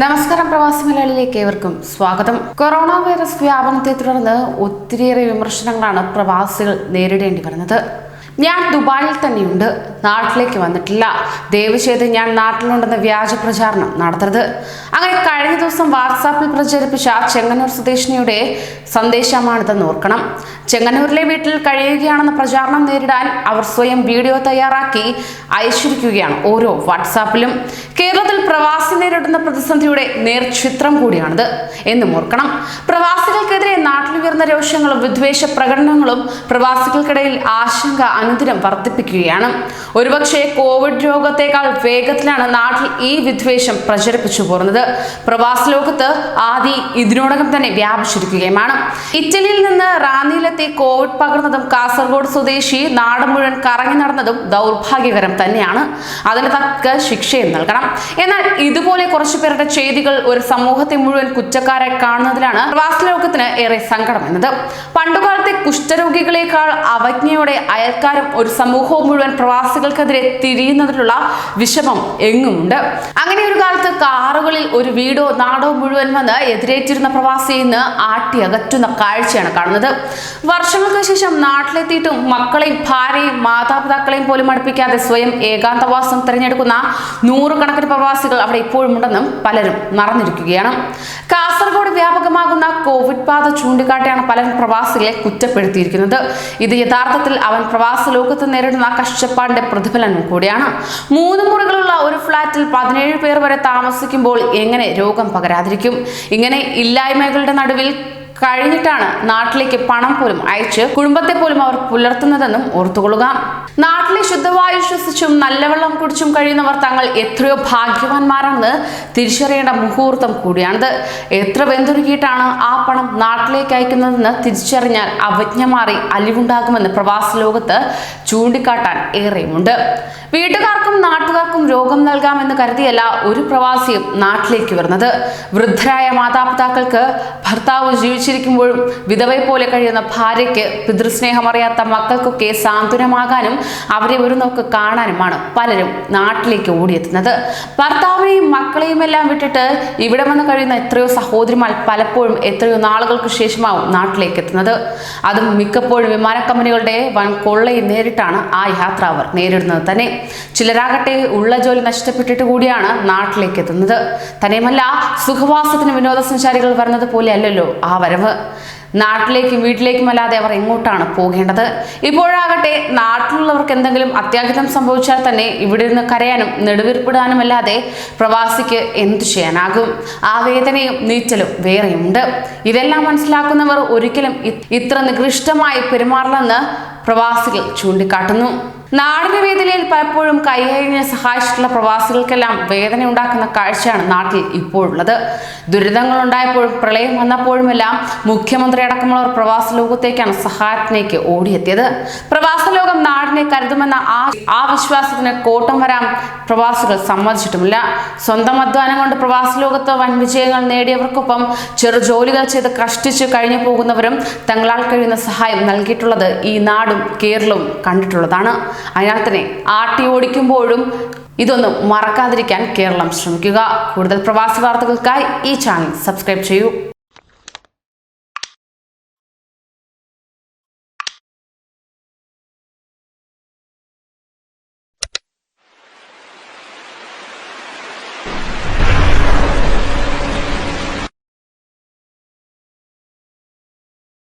നമസ്കാരം പ്രവാസി മലയാളിയിലേക്ക് ഏവർക്കും സ്വാഗതം. കൊറോണ വൈറസ് വ്യാപനത്തെ തുടർന്ന് ഒത്തിരിയേറെ വിമർശനങ്ങളാണ് പ്രവാസികൾ നേരിടേണ്ടി വരുന്നത്. ഞാൻ ദുബായിൽ തന്നെയുണ്ട്. നാട്ടിലേക്ക് വന്നിട്ടില്ല. ദയവ് ഞാൻ നാട്ടിലുണ്ടെന്ന വ്യാജ പ്രചാരണം നടത്തരുത്. അങ്ങനെ കഴിഞ്ഞ ദിവസം വാട്സാപ്പിൽ പ്രചരിപ്പിച്ച ചെങ്ങന്നൂർ സ്വദേശിനിയുടെ സന്ദേശമാണിതെന്ന് ഓർക്കണം. ചെങ്ങന്നൂരിലെ വീട്ടിൽ കഴിയുകയാണെന്ന പ്രചാരണം നേരിടാൻ അവർ സ്വയം വീഡിയോ തയ്യാറാക്കി അയച്ചിരിക്കുകയാണ് ഓരോ വാട്സാപ്പിലും. കേരളത്തിൽ പ്രവാസി നേരിടുന്ന പ്രതിസന്ധിയുടെ നേർചിത്രം കൂടിയാണിത്. എന്നും ഓർക്കണം. പ്രവാസികൾക്കെതിരെ നാട്ടിലുയർന്ന രോഷങ്ങളും വിദ്വേഷ പ്രകടനങ്ങളും പ്രവാസികൾക്കിടയിൽ ആശങ്ക അനുദിനം വർദ്ധിപ്പിക്കുകയാണ്. ഒരുപക്ഷെ കോവിഡ് രോഗത്തെക്കാൾ വേഗത്തിലാണ് നാട്ടിൽ ഈ വിദ്വേഷം പ്രചരിപ്പിച്ചു പോരുന്നത്. പ്രവാസ ലോകത്ത് ആദി ഇതിനോടകം തന്നെ വ്യാപിച്ചിരിക്കുകയുമാണ്. ഇറ്റലിയിൽ നിന്ന് റാന്നിയിലെത്തി കോവിഡ് പകർന്നതും കാസർഗോഡ് സ്വദേശി നാട് മുഴുവൻ കറങ്ങി നടന്നതും ദൗർഭാഗ്യകരം തന്നെയാണ്. അതിന് തക്ക ശിക്ഷയും നൽകണം. എന്നാൽ ഇതുപോലെ കുറച്ചു പേരുടെ ചെയ്തികൾ ഒരു സമൂഹത്തെ മുഴുവൻ കുറ്റക്കാരെ കാണുന്നതിലാണ് പ്രവാസ ലോകത്തിന് ഏറെ സങ്കടം പണ്ടുകാലത്തെ കുഷ്ഠരോഗികളെക്കാൾ അവജ്ഞയോടെ അയൽക്കാരും ഒരു സമൂഹവും മുഴുവൻ പ്രവാസികൾക്കെതിരെ തിരിയുന്നതിലുള്ള വിഷമം എങ്ങുമുണ്ട്. അങ്ങനെ ഒരു കാലത്ത് കാറുകളിൽ ഒരു വീടോ നാടോ മുഴുവൻ വന്ന് എതിരേറ്റിരുന്ന പ്രവാസിയെ ഇന്ന് ആട്ടി അകറ്റുന്ന കാഴ്ചയാണ് കാണുന്നത്. വർഷങ്ങൾക്ക് ശേഷം നാട്ടിലെത്തിയിട്ടും മക്കളെയും ഭാര്യയും മാതാപിതാക്കളെയും പോലും അടുപ്പിക്കാതെ സ്വയം ഏകാന്തവാസം തിരഞ്ഞെടുക്കുന്ന നൂറുകണക്കിന് പ്രവാസികൾ അവിടെ ഇപ്പോഴും ഉണ്ടെന്നും പലരും മറന്നിരിക്കുകയാണ്. കാസർഗോഡ് വ്യാപകമാകുന്ന കോവിഡ് ബാധ ചൂണ്ടിക്കാട്ടിയാണ് പലരും പ്രവാസികളെ കുറ്റപ്പെടുത്തിയിരിക്കുന്നത്. ഇത് യഥാർത്ഥത്തിൽ അവൻ പ്രവാസ ലോകത്ത് നേരിടുന്ന കഷ്ടപ്പാടിന്റെ പ്രതിഫലനം കൂടിയാണ്. മൂന്ന് മുറികളുള്ള ഒരു ഫ്ളാറ്റിൽ പതിനേഴ് പേർ വരെ താമസിക്കുമ്പോൾ എങ്ങനെ രോഗം പകരാതിരിക്കും? ഇങ്ങനെ ഇല്ലായ്മകളുടെ നടുവിൽ കഴിഞ്ഞിട്ടാണ് നാട്ടിലേക്ക് പണം പോലും അയച്ച് കുടുംബത്തെ പോലും അവർ പുലർത്തുന്നതെന്നും ഓർത്തുകൊള്ളുക. നാട്ടിലെ ശുദ്ധവായു ശ്വസിച്ചും നല്ല വെള്ളം കുടിച്ചും കഴിയുന്നവർ തങ്ങൾ എത്രയോ ഭാഗ്യവാന്മാരാണെന്ന് തിരിച്ചറിയേണ്ട മുഹൂർത്തം കൂടിയാണിത്. എത്ര വെന്തുരുക്കിയിട്ടാണ് ആ പണം നാട്ടിലേക്ക് അയക്കുന്നതെന്ന് തിരിച്ചറിഞ്ഞാൽ അവജ്ഞ മാറി അലിവുണ്ടാകുമെന്ന് പ്രവാസ ലോകത്ത് ചൂണ്ടിക്കാട്ടാൻ ഏറെയുമുണ്ട്. വീട്ടുകാർക്കും നാട്ടുകാർക്കും രോഗം നൽകാമെന്ന് കരുതിയല്ല ഒരു പ്രവാസിയും നാട്ടിലേക്ക് വരുന്നത്. വൃദ്ധരായ മാതാപിതാക്കൾക്ക് ഭർത്താവ് ജീവിച്ചിരിക്കുമ്പോഴും വിധവയെ പോലെ കഴിയുന്ന ഭാര്യയ്ക്ക് പിതൃസ്നേഹമറിയാത്ത മക്കൾക്കൊക്കെ സാന്ത്വനമാകാനും അവരെ ഒരു നോക്ക് കാണാനുമാണ് പലരും നാട്ടിലേക്ക് ഓടിയെത്തുന്നത്. ഭർത്താവിനെയും മക്കളെയും എല്ലാം വിട്ടിട്ട് ഇവിടെ വന്ന് കഴിയുന്ന എത്രയോ സഹോദരിമാർ പലപ്പോഴും എത്രയോ നാളുകൾക്ക് ശേഷമാവും നാട്ടിലേക്ക് എത്തുന്നത്. അതും മിക്കപ്പോഴും വിമാന കമ്പനികളുടെ വൻ കൊള്ളയും നേരിട്ടാണ് ആ യാത്ര അവർ നേരിടുന്നത് തന്നെ. ചിലരാകട്ടെ ഉള്ള ജോലി നഷ്ടപ്പെട്ടിട്ട് കൂടിയാണ് നാട്ടിലേക്ക് എത്തുന്നത്. തന്നെയുമല്ല സുഖവാസത്തിന് വിനോദസഞ്ചാരികൾ വരുന്നത് പോലെ അല്ലല്ലോ ആ വരവ്. നാട്ടിലേക്കും വീട്ടിലേക്കും അല്ലാതെ അവർ എങ്ങോട്ടാണ് പോകേണ്ടത്? ഇപ്പോഴാകട്ടെ നാട്ടിലുള്ളവർക്ക് എന്തെങ്കിലും അത്യാഹിതം സംഭവിച്ചാൽ തന്നെ ഇവിടെ നിന്ന് കരയാനും നെടുവീർപ്പിടാനും അല്ലാതെ പ്രവാസിക്ക് എന്തു ചെയ്യാനാകും? ആ വേദനയും നീറ്റലും വേറെയുണ്ട്. ഇതെല്ലാം മനസ്സിലാക്കുന്നവർ ഒരിക്കലും ഇത്ര നികൃഷ്ടമായി പെരുമാറില്ലെന്ന് പ്രവാസികൾ ചൂണ്ടിക്കാട്ടുന്നു. നാടിന്റെ വേദനയിൽ പലപ്പോഴും കൈകഴിഞ്ഞ് സഹായിച്ചിട്ടുള്ള പ്രവാസികൾക്കെല്ലാം വേദന ഉണ്ടാക്കുന്ന കാഴ്ചയാണ് നാട്ടിൽ ഇപ്പോഴുള്ളത്. ദുരിതങ്ങൾ ഉണ്ടായപ്പോഴും പ്രളയം വന്നപ്പോഴുമെല്ലാം മുഖ്യമന്ത്രി അടക്കമുള്ളവർ പ്രവാസ ലോകത്തേക്കാണ് സഹായത്തിലേക്ക് ഓടിയെത്തിയത്. പ്രവാസ ലോകം നാടിനെ കരുതുമെന്ന ആ ആ വിശ്വാസത്തിന് കോട്ടം വരാൻ പ്രവാസികൾ സമ്മതിച്ചിട്ടുമില്ല. സ്വന്തം അധ്വാനം കൊണ്ട് പ്രവാസ ലോകത്ത് വൻ വിജയങ്ങൾ നേടിയവർക്കൊപ്പം ചെറു ജോലികൾ ചെയ്ത് കഷ്ടിച്ച് കഴിഞ്ഞു പോകുന്നവരും തങ്ങളാൽ കഴിയുന്ന സഹായം നൽകിയിട്ടുള്ളത് ഈ നാടും കേരളവും കണ്ടിട്ടുള്ളതാണ്. അതിനാൽ തന്നെ ആട്ടി ഓടിക്കുമ്പോഴും ഇതൊന്നും മറക്കാതിരിക്കാൻ കേരളം ശ്രമിക്കുക. കൂടുതൽ പ്രവാസി വാർത്തകൾക്കായി ഈ ചാനൽ സബ്സ്ക്രൈബ് ചെയ്യൂ.